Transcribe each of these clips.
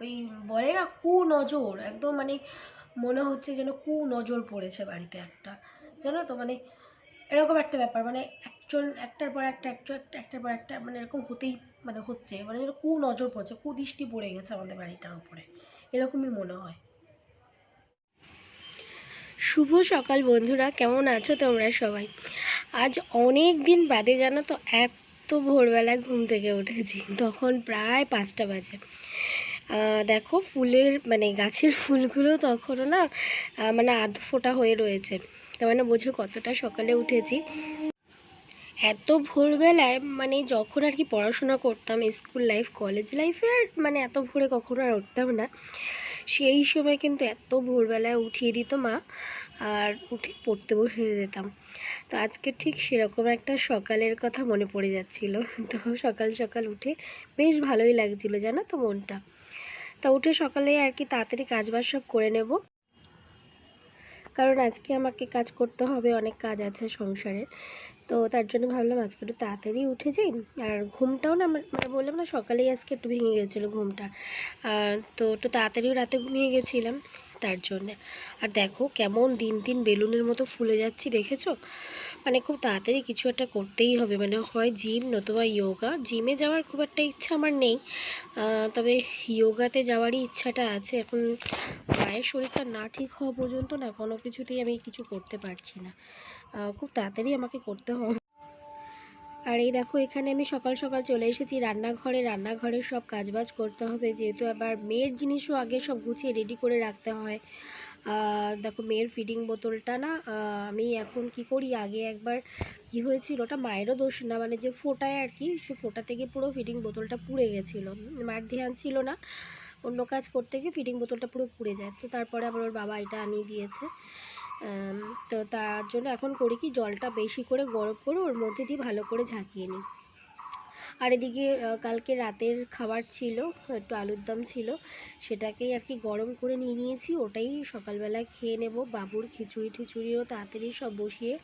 ওই বলে না কু নজর, একদম মানে মনে হচ্ছে যেন কু নজর পড়েছে বাড়িতে একটা। জানো তো? মানে এরকম একটা ব্যাপার মানে একজন, একটার পর একটা একজন একটা, একটার পর একটা মানে এরকম হতেই মানে হচ্ছে। মানে যেন কু নজর পড়ছে কুদৃষ্টি পড়ে গেছে আমাদের বাড়িটার উপরে। এরকমই মনে হয়। শুভ সকাল বন্ধুরা, কেমন আছো তোমরা সবাই? আজ অনেক দিন বাদে জানো তো, এত ভোরবেলায় ঘুম থেকে উঠেছি। তখন প্রায় পাঁচটা বাজে। দেখো ফুলের মানে গাছের ফুলগুলো তখনও না মানে আধ ফোটা হয়ে রয়েছে। তার মানে বোঝো কতটা সকালে উঠেছি। এত ভোরবেলায় মানে যখন আর কি পড়াশোনা করতাম স্কুল লাইফ, কলেজ লাইফে আর মানে এত ভোরে কখনো আর উঠতাম না। সেই সময় কিন্তু এত ভোরবেলায় উঠিয়ে দিত মা, আর উঠে পড়তে বসে যেতাম। তো আজকে ঠিক সেরকম একটা সকালের কথা মনে পড়ে যাচ্ছিল। তো সকাল সকাল উঠে বেশ ভালোই লাগছিল, জানো তো মনটা? তা উঠে সকালে আর কি তাড়াতাড়ি কাজ বাজ সব করে নেব। কারণ আজকে আমাকে কাজ করতে হবে, অনেক কাজ আছে সংসারে। তো তার জন্য ভাবলাম আজকে একটু তাড়াতাড়ি উঠে যাই। আর ঘুমটাও না মানে বললাম না সকালেই আজকে একটু ভেঙে গেছিল ঘুমটা। তো একটু তাড়াতাড়িও রাতে ঘুমিয়ে গেছিলাম। তার জন্যে। আর দেখো কেমন দিন দিন বেলুনের মতো ফুলে যাচ্ছি, দেখেছ? মানে খুব তাড়াতাড়ি কিছু একটা করতেই হবে। মানে হয় জিম নতুবা ইয়োগা। জিমে যাওয়ার খুব একটা ইচ্ছা আমার নেই। তবে ইয়োগাতে যাওয়ারই ইচ্ছাটা আছে। এখন মায়ের শরীরটা না ঠিক হওয়া পর্যন্ত না কোনো কিছুতেই আমি কিছু করতে পারছি না। খুব তাড়াতাড়ি আমাকে করতে হবে। আর এই দেখো, এখানে আমি সকাল সকাল চলে এসেছি রান্নাঘরে। রান্নাঘরের সব কাজবাজ করতে হবে, যেহেতু আবার মেয়ের জিনিসও আগে সব গুছিয়ে রেডি করে রাখতে হয়। দেখো, মেয়ের ফিডিং বোতলটা না আমি এখন কি করি, আগে একবার কি হয়েছিল, ওটা মায়েরও দোষ না মানে যে ফোটায় আর কি, সে ফোটা থেকে পুরো ফিডিং বোতলটা পুড়ে গেছিল। মায়ের ধ্যান ছিল না, অন্য কাজ করতে গিয়ে ফিডিং বোতলটা পুরো পুড়ে যায়। তো তারপরে আবার ওর বাবা এটা আনিয়ে দিয়েছে। তো তার জন্য এখন করি কি জলটা বেশি করে গরম করে ওর মধ্যে দিয়ে ভালো করে ঝাঁকিয়ে নিই। আর এদিকে কালকে রাতের খাবার ছিল, একটু আলুর দম ছিল, সেটাকেই আর কি গরম করে নিয়ে নিয়েছি। ওটাই সকালবেলায় খেয়ে নেব। বাবুর খিচুড়ি টিচুড়িও তাড়াতাড়ি সব বসিয়ে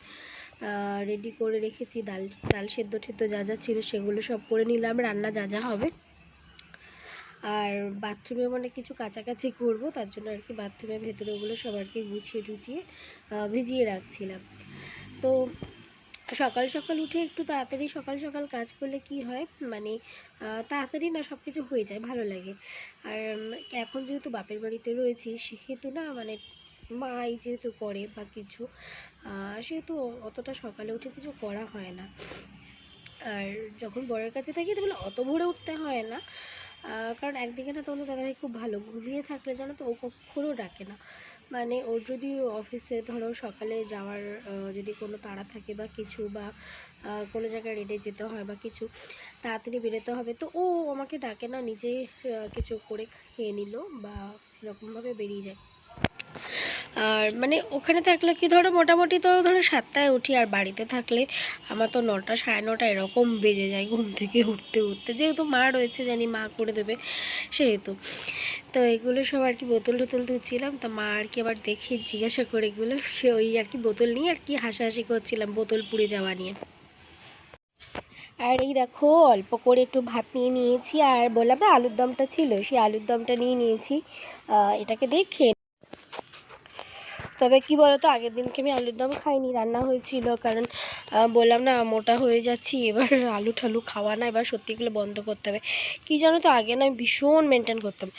রেডি করে রেখেছি। ডাল ডাল সেদ্ধ টেদ্ধ যা যা ছিল সেগুলো সব করে নিলাম। রান্না যা যা হবে আর বাথরুমে মানে কিছু কাছাকাছি করব, তার জন্য আর কি বাথরুমের ভেতরে ওগুলো সব আর কি গুছিয়ে টুছিয়ে ভিজিয়ে রাখছিলাম। তো সকাল সকাল উঠে একটু তাড়াতাড়ি সকাল সকাল কাজ করলে কি হয় মানে তাড়াতাড়ি না সব কিছু হয়ে যায়, ভালো লাগে। আর এখন যেহেতু বাপের বাড়িতে রয়েছি, সেহেতু না মানে মাই যেহেতু করে বা কিছু সেহেতু অতটা সকালে উঠে কিছু করা হয় না। আর যখন বরের কাছে থাকি তাহলে অত ভোরে উঠতে হয় না। কারণ একদিকে না তোমাদের দাদাভাই খুব ভালো, ঘুমিয়ে থাকলে জানো তো ও কখনো ডাকে না। মানে ওর যদি অফিসে ধরো সকালে যাওয়ার যদি কোনো তাড়া থাকে বা কিছু বা কোনো জায়গায় রেডে যেতে হয় বা কিছু, তাড়াতাড়ি বেরোতে হবে, তো ও আমাকে ডাকে না, নিজেই কিছু করে খেয়ে নিল বা এরকমভাবে বেরিয়ে যায়। আর মানে ওখানে থাকলে কি ধরো মোটামুটি তো ধরো সাতটায় উঠি, আর বাড়িতে থাকলে আমার তো নটা, সাড়ে নটা এরকম বেজে যায় ঘুম থেকে উঠতে উঠতে। যেহেতু মা রয়েছে, জানি মা করে দেবে, সেহেতু। তো এগুলো সব আর কি বোতল টোতল ধুচ্ছিলাম, তা মা আর কি আবার দেখে জিজ্ঞাসা করে এগুলো ওই আর কি বোতল নিয়ে আর কি হাসাহাসি করছিলাম বোতল পুড়ে যাওয়া নিয়ে। আর এই দেখো, অল্প করে একটু ভাত নিয়ে নিয়েছি, আর বললাম না আলুর দমটা ছিল, সেই আলুর দমটা নিয়ে নিয়েছি। এটাকে দিয়ে খেয়ে তবে কি বলতো, আগের দিনকে আমি আলুর দম খাইনি, রান্না হয়েছিল। কারণ বললাম না, মোটা হয়ে যাচ্ছি, এবার আলু ঠালু খাওয়া না, এবার সত্যি এগুলো বন্ধ করতে হবে। কি জানো তো, আগে না আমি ভীষণ মেনটেন করতাম।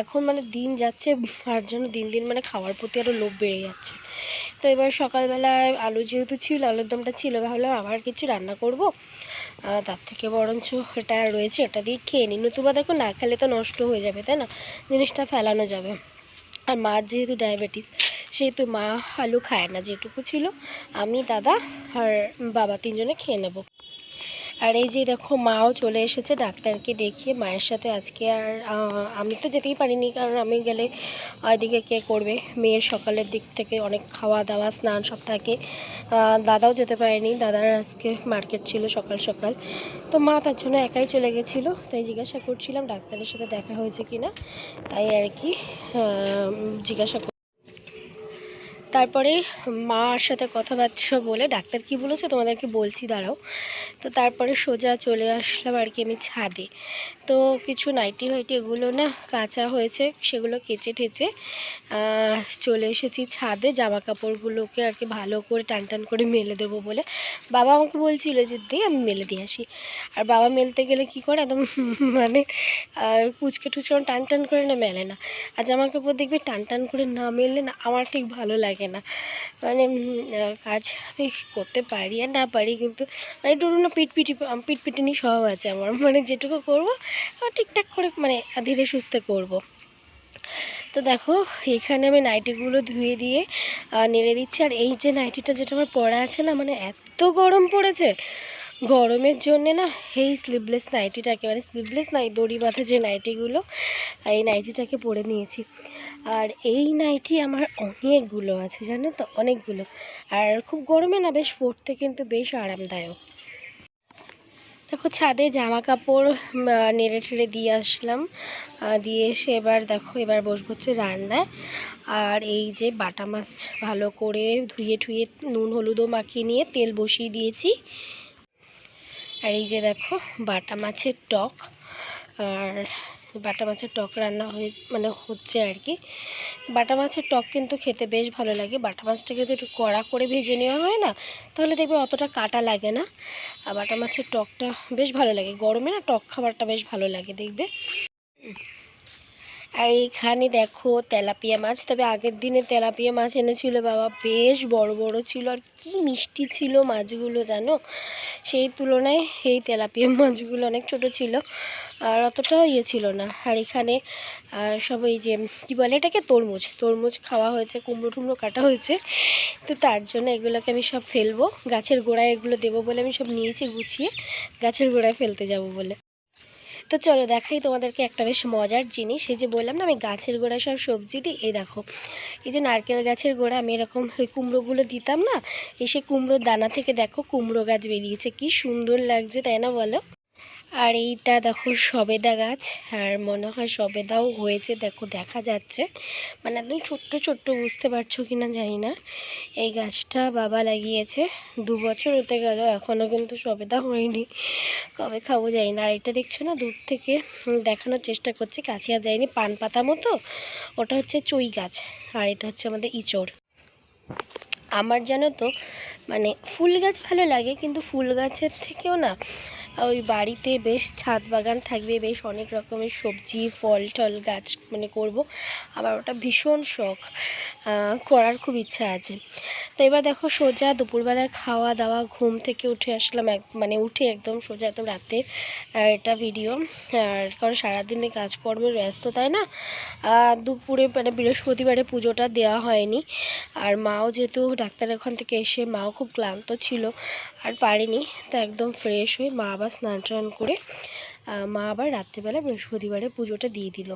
এখন মানে দিন যাচ্ছে, আর যেন দিন দিন মানে খাওয়ার প্রতি আরও লোভ বেড়ে যাচ্ছে। তো এবার সকালবেলায় আলু যেহেতু ছিল, আলুর দমটা ছিল, ভাবলাম আবার কিছু রান্না করব। তার থেকে বরঞ্চ এটা রয়েছে এটা দিয়ে খেয়ে নিই। নতুবা দেখো না খেলে তো নষ্ট হয়ে যাবে, তাই না? জিনিসটা ফেলানো যাবে। আর মার যেহেতু ডায়াবেটিস সেহেতু মা আলু খায় না, যেটুকু ছিল, আমি দাদা আর বাবা তিনজনে খেয়ে নেব। আর এই যে দেখো, মাও চলে এসেছে ডাক্তারকে দেখিয়ে। মায়ের সাথে আজকে আর আমি তো যেতেই পারিনি, কারণ আমি গেলে ওইদিকে কে করবে? মেয়ের সকালের দিক থেকে অনেক খাওয়া দাওয়া স্নান সব থাকে। দাদাও যেতে পারেনি, দাদার আজকে মার্কেট ছিল সকাল সকাল। তো মা তার জন্য একাই চলে গেছিল, তাই জিজ্ঞাসা করছিলাম, ডাক্তারের সাথে দেখা হয়েছে কি না তাই আর কি জিজ্ঞাসা তারপরে মার সাথে কথাবার্তা বলে ডাক্তার কি বলেছে তোমাদেরকে বলছি, দাঁড়াও। তো তারপরে সোজা চলে আসলাম আর কি আমি ছাদে। তো কিছু নাইটি ফাইটি এগুলো না কাঁচা হয়েছে, সেগুলো কেচে ঠেচে চলে এসেছি ছাদে। জামা কাপড়গুলোকে আর কি ভালো করে টান টান করে মেলে দেবো বলে বাবা আমাকে বলছিল যে, দে, আমি মেলে দিয়ে আসি। আর বাবা মেলতে গেলে কি করে, একদম মানে কুচকে টুচকে টান টান করে না মেলে না। আর জামা কাপড় দেখবে টান টান করে না মেললে না, আমার ঠিক ভালো লাগে না। মানে কাজ আমি করতে পারি আর না পারি কিন্তু মানে একটু না পিটপিটি পিটপিটিনি স্বভাব আছে আমার। মানে যেটুকু করব ঠিকঠাক করে মানে ধীরে সুস্থে করব। তো দেখো, এখানে আমি নাইটিগুলো ধুয়ে দিয়ে নেড়ে দিচ্ছি। আর এই যে নাইটিটা যেটা আমার পরা আছে না মানে এত গরম পড়েছে গরমের জন্যে না এই স্লিভলেস নাইটিটাকে মানে স্লিভলেস নাই দড়ি বাঁধা যে নাইটিগুলো এই নাইটিটাকে পরে নিয়েছি। আর এই নাইটি আমার অনেকগুলো আছে, জানো তো? অনেকগুলো। আর খুব গরমে না বেশ পরতে কিন্তু বেশ আরামদায়ক। দেখো ছাদে জামা কাপড় নেড়ে ঠেড়ে দিয়ে আসলাম। দিয়ে এসে এবার দেখো, এবার বসবো হচ্ছে রান্নায়। আর এই যে বাটা মাছ ভালো করে ধুয়ে ঠুয়ে নুন, হলুদও মাখিয়ে নিয়ে তেল বসিয়ে দিয়েছি। আর এই যে দেখো, বাটা মাছের টক। আর বাটা মাছের টক রান্না হয়ে মানে হচ্ছে আর কি। বাটা মাছের টক কিন্তু খেতে বেশ ভালো লাগে। বাটা মাছটা কিন্তু একটু কড়া করে ভেজে নেওয়া হয় না, তাহলে দেখবে অতটা কাটা লাগে না। আর বাটা মাছের টকটা বেশ ভালো লাগে। গরমে না টক খাবারটা বেশ ভালো লাগে, দেখবে। আর এইখানে দেখো তেলাপিয়া মাছ, তবে আগের দিনে তেলাপিয়া মাছ এনেছিল বাবা, বেশ বড় বড় ছিল। আর কি মিষ্টি ছিল মাছগুলো জানো? সেই তুলনায় এই তেলাপিয়া মাছগুলো অনেক ছোট ছিল, আর অতটাও ইয়ে ছিল না। আর এখানে সব এই যে, কী বলে এটাকে? তরমুজ। তরমুজ খাওয়া হয়েছে, কুমড়ো টুমড়ো কাটা হয়েছে। তো তার জন্য এগুলোকে আমি সব ফেলব। গাছের গোড়ায় এগুলো দেবো বলে আমি সব নিয়েছি গুছিয়ে, গাছের গোড়ায় ফেলতে যাব বলে। তো চলো দেখাই তোমাদেরকে একটা বেশ মজার জিনিস। এই যে বললাম না, আমি গাছের গোড়ায় সব সবজি দিই। এই দেখো, এই যে নারকেল গাছের গোড়া, আমি এরকম ওই কুমড়োগুলো দিতাম না, এসে কুমড়োর দানা থেকে দেখো কুমড়ো গাছ বেরিয়েছে। কি সুন্দর লাগছে, তাই না বলো? আর এইটা দেখো সবেদা গাছ, আর মনে হয় সবেদাও হয়েছে, দেখো দেখা যাচ্ছে। মানে একদম ছোট্ট ছোট্ট, বুঝতে পারছ কি না জানি না। এই গাছটা বাবা লাগিয়েছে, দু বছর হতে গেল এখনও কিন্তু সবেদা হয়নি। কবে খাব জানি না, আর এটা দেখছ না দূর থেকে দেখানোর চেষ্টা করছে, কাছে আর যায়নি, পান পাতা মতো। ওটা হচ্ছে চই গাছ, আর এটা হচ্ছে আমাদের ইঁচড়। আমার জানো তো মানে ফুল গাছ ভালো লাগে, কিন্তু ফুল গাছের থেকেও না, ওই বাড়িতে বেশ ছাদ বাগান থাকবে, বেশ অনেক রকমের সবজি, ফল টল গাছ মানে করব। আমার ওটা ভীষণ শখ করার খুব ইচ্ছা আছে। তো এবার দেখো সোজা দুপুরবেলায় খাওয়া দাওয়া, ঘুম থেকে উঠে আসলাম এক মানে উঠে একদম সোজা একদম রাতে এটা ভিডিও আর কারণ সারাদিনে কাজকর্মের ব্যস্ততায় না? দুপুরে মানে বৃহস্পতিবারে পুজোটা দেওয়া হয়নি, আর মাও যেহেতু ডাক্তার ওখান থেকে এসে মাও খুব ক্লান্ত ছিল আর পারেনি। তো একদম ফ্রেশ হয়ে মা আবার স্নান টান করে মা আবার রাত্রিবেলা বৃহস্পতিবারে পুজোটা দিয়ে দিল।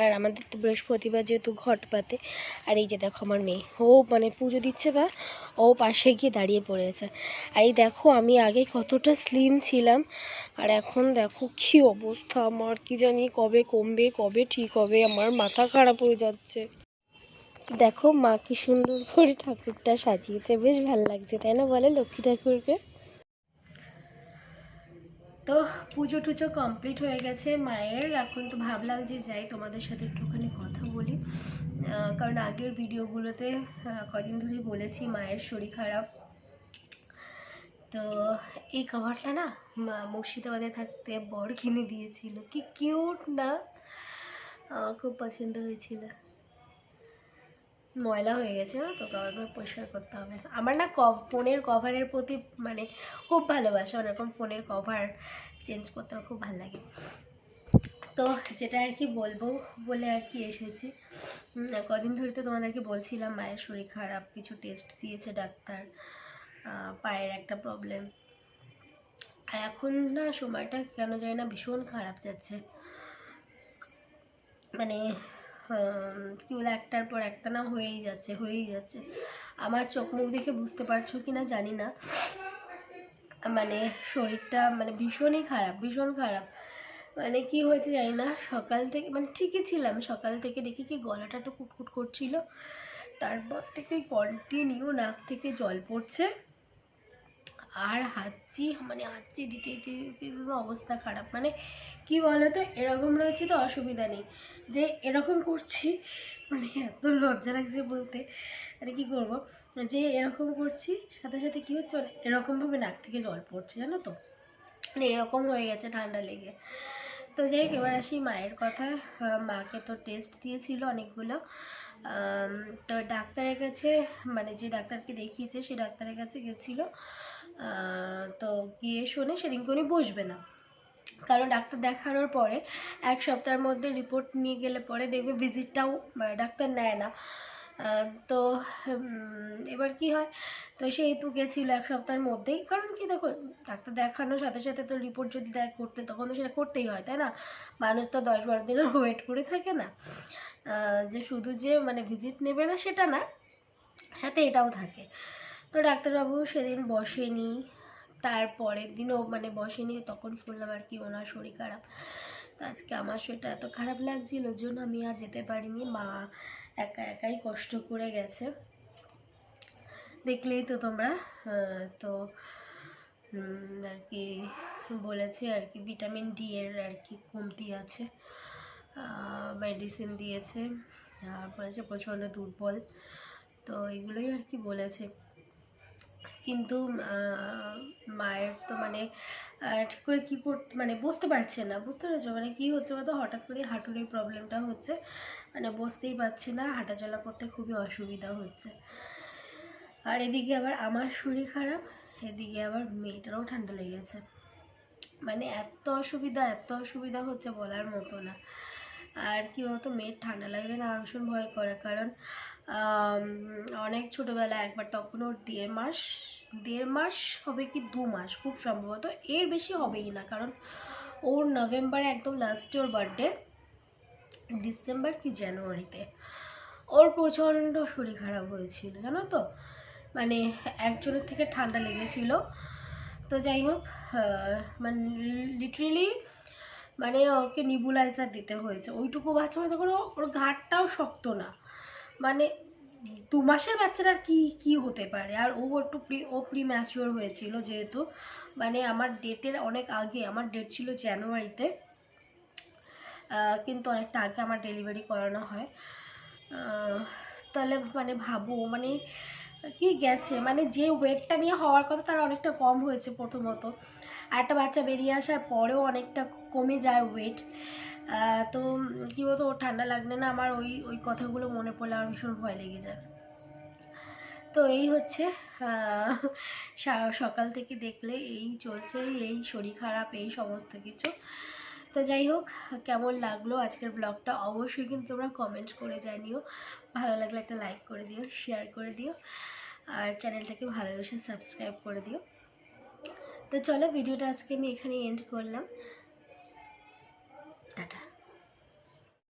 আর আমাদের তো বৃহস্পতিবার যেহেতু ঘট পাতে, আর এই যে দেখো আমার মেয়ে, ও মানে পুজো দিচ্ছে বা ও পাশে গিয়ে দাঁড়িয়ে পড়েছে। আর এই দেখো আমি আগে কতটা স্লিম ছিলাম, আর এখন দেখো কি অবস্থা, আমার কি জানি কবে কমবে, কবে ঠিক হবে, আমার মাথা খারাপ হয়ে যাচ্ছে। দেখো মা কি সুন্দর করে ঠাকুরটা সাজিয়েছে, বেশ ভালো লাগছে, তাই না বলে লক্ষ্মী ঠাকুরকে? তো পুজো টুজো কমপ্লিট হয়ে গেছে মায়ের, এখন তো ভাবলাম যে যাই তোমাদের সাথে একটুখানি কথা বলি। কারণ আগের ভিডিওগুলোতে কদিন ধরে বলেছি মায়ের শরীর খারাপ। তো এই কভারটা না মুর্শিদাবাদে থাকতে বর কিনে দিয়েছিল, কি কিউট না? খুব পছন্দ হয়েছিল। ময়লা হয়ে গেছে তো? কভারগুলো পরিষ্কার করতে হবে। আমার না ক- ফোনের কভারের প্রতি মানে খুব ভালোবাসা, ওরকম ফোনের কভার চেঞ্জ করতে আমার খুব ভালো লাগে। তো যেটা আর কি বলব বলে আর কি এসেছি। কদিন ধরে তো তোমাদেরকে বলছিলাম, মায়ের শরীর খারাপ, কিছু টেস্ট দিয়েছে ডাক্তার পায়ের একটা প্রবলেম আর এখন না সময়টা কেন জানি না ভীষণ খারাপ যাচ্ছে। মানে কি বলে, একটার পর একটা না হয়েই যাচ্ছে হয়েই যাচ্ছে। আমার চোখ মুখ দেখে বুঝতে পারছ কি না জানি না। মানে শরীরটা মানে ভীষণই খারাপ, ভীষণ খারাপ। মানে কি হয়েছে জানি না, সকাল থেকে মানে ঠিকই ছিলাম, সকাল থেকে দেখি কি গলাটা একটু কুটকুট করছিল। তারপর থেকে কন্টিনিউ নাক থেকে জল পড়ছে। আর হাঁচি মানে হাঁচি দিতে দিতে দিতে দিতে অবস্থা খারাপ। মানে কি বলতো, এরকম রয়েছে তো অসুবিধা নেই। যে এরকম করছি মানে এত লজ্জা লাগছে বলতে। আরে কি করব? যে এরকম করছি, সাথে সাথে কি হচ্ছে মানে এরকমভাবে নাক থেকে জল পড়ছে, জানো তো? মানে এরকম হয়ে গেছে ঠান্ডা লেগে। তো যাই হোক, এবার আসি মায়ের কথা। মাকে তো টেস্ট দিয়েছিল অনেকগুলো। তো ডাক্তারের কাছে মানে যে ডাক্তারকে দেখিয়েছে সেই ডাক্তারের কাছে গেছিল। তো গিয়ে শোনে সেদিনকে উনি বসবে না। কারণ ডাক্তার দেখানোর পরে, এক সপ্তাহের মধ্যে রিপোর্ট নিয়ে গেলে পরে দেখবে ভিজিটটাও ডাক্তার নেয় না। তো এবার কি হয়? তো সেহেতু গেছিল এক সপ্তাহের মধ্যেই। কারণ কি দেখো, ডাক্তার দেখানোর সাথে সাথে তো রিপোর্ট যদি দেয় করতে, তখন তো সেটা করতেই হয়, তাই না? মানুষ তো দশ বারো দিনের ওয়েট করে থাকে না। যে শুধু যে মানে ভিজিট নেবে না সেটা না, সাথে এটাও থাকে। তো ডাক্তারবাবু সেদিন বসেনি, তারপরের দিনও মানে বসেনি, তখন শুনলাম আর কি ওনার শরীর খারাপ। আজকে আমার শরীরটা এত খারাপ লাগছিল জন্য আমি আর যেতে পারিনি, মা একা একাই কষ্ট করে গেছে। দেখলেই তো তোমরা তো আর কি বলেছে আর কি, ভিটামিন ডি এর আর কি কমতি আছে। মেডিসিন দিয়েছে আর বলেছে প্রচণ্ড দুর্বল। তো এগুলোই আর কি বলেছে। কিন্তু মায়ের তো মানে ঠিক করে কী করতে মানে বুঝতে পারছে না। বুঝতে পেরেছ? মানে কী হচ্ছে বলতো? হঠাৎ করে হাঁটুর এই প্রবলেমটা হচ্ছে। মানে বসতেই পারছি না, হাঁটাচলা করতে খুবই অসুবিধা হচ্ছে। আর এদিকে আবার আমার শরীর খারাপ, এদিকে আবার মেয়েটারও ঠান্ডা লেগেছে। মানে এত অসুবিধা এত অসুবিধা হচ্ছে বলার মতো না। আর কি বলতো, মেয়ের ঠান্ডা লাগলে না ভীষণ ভয় করে। কারণ অনেক ছোটোবেলায় একবার তখন ওর দেড় মাস দেড় মাস হবে কি দু মাস খুব সম্ভবত। এর বেশি হবেই না, কারণ ওর নভেম্বরে একদম লাস্টে ওর বার্থডে ডিসেম্বর কি জানুয়ারিতে। ওর প্রচণ্ড শরীর খারাপ হয়েছিল, জানো তো? মানে একজনের থেকে ঠান্ডা লেগেছিল। তো যাই হোক মানে লিটারেলি মানে ওকে নিবুলাইজার দিতে হয়েছে। ওইটুকু বাচ্চা মানে তখন ওর ঘাটটাও শক্ত না। মানে দু মাসের বাচ্চাটার কি কি হতে পারে? আর ও একটু প্রি ও প্রি ম্যাচিওর হয়েছিল যেহেতু। মানে আমার ডেটের অনেক আগে, আমার ডেট ছিল জানুয়ারিতে কিন্তু অনেকটা আগে আমার ডেলিভারি করানো হয়। তাহলে মানে ভাবো মানে কি গেছে? মানে যে ওয়েটটা নিয়ে হওয়ার কথা তার অনেকটা কম হয়েছে প্রথমত। আর একটা বাচ্চা বেরিয়ে আসার পরেও অনেকটা কমে যায় ওয়েট তো কি বলতো, ওর ঠান্ডা লাগলে না আমার ওই ওই কথাগুলো মনে পড়লে আমার ভীষণ ভয় লেগে যায়। তো এই হচ্ছে সকাল থেকে দেখলে এই চলছে, এই শরীর খারাপ, এই সমস্ত কিছু। তো যাই হোক, কেমন লাগল আজকের ব্লগটা অবশ্যই কিন্তু তোমরা কমেন্ট করে জানিও। ভালো লাগলে একটা লাইক করে দিও শেয়ার করে দিও। আর চ্যানেলটাকে ভালোবেসে সাবস্ক্রাইব করে দিও। তো চলো ভিডিওটা আজকে আমি এখানে এন্ড করলাম। টাটা।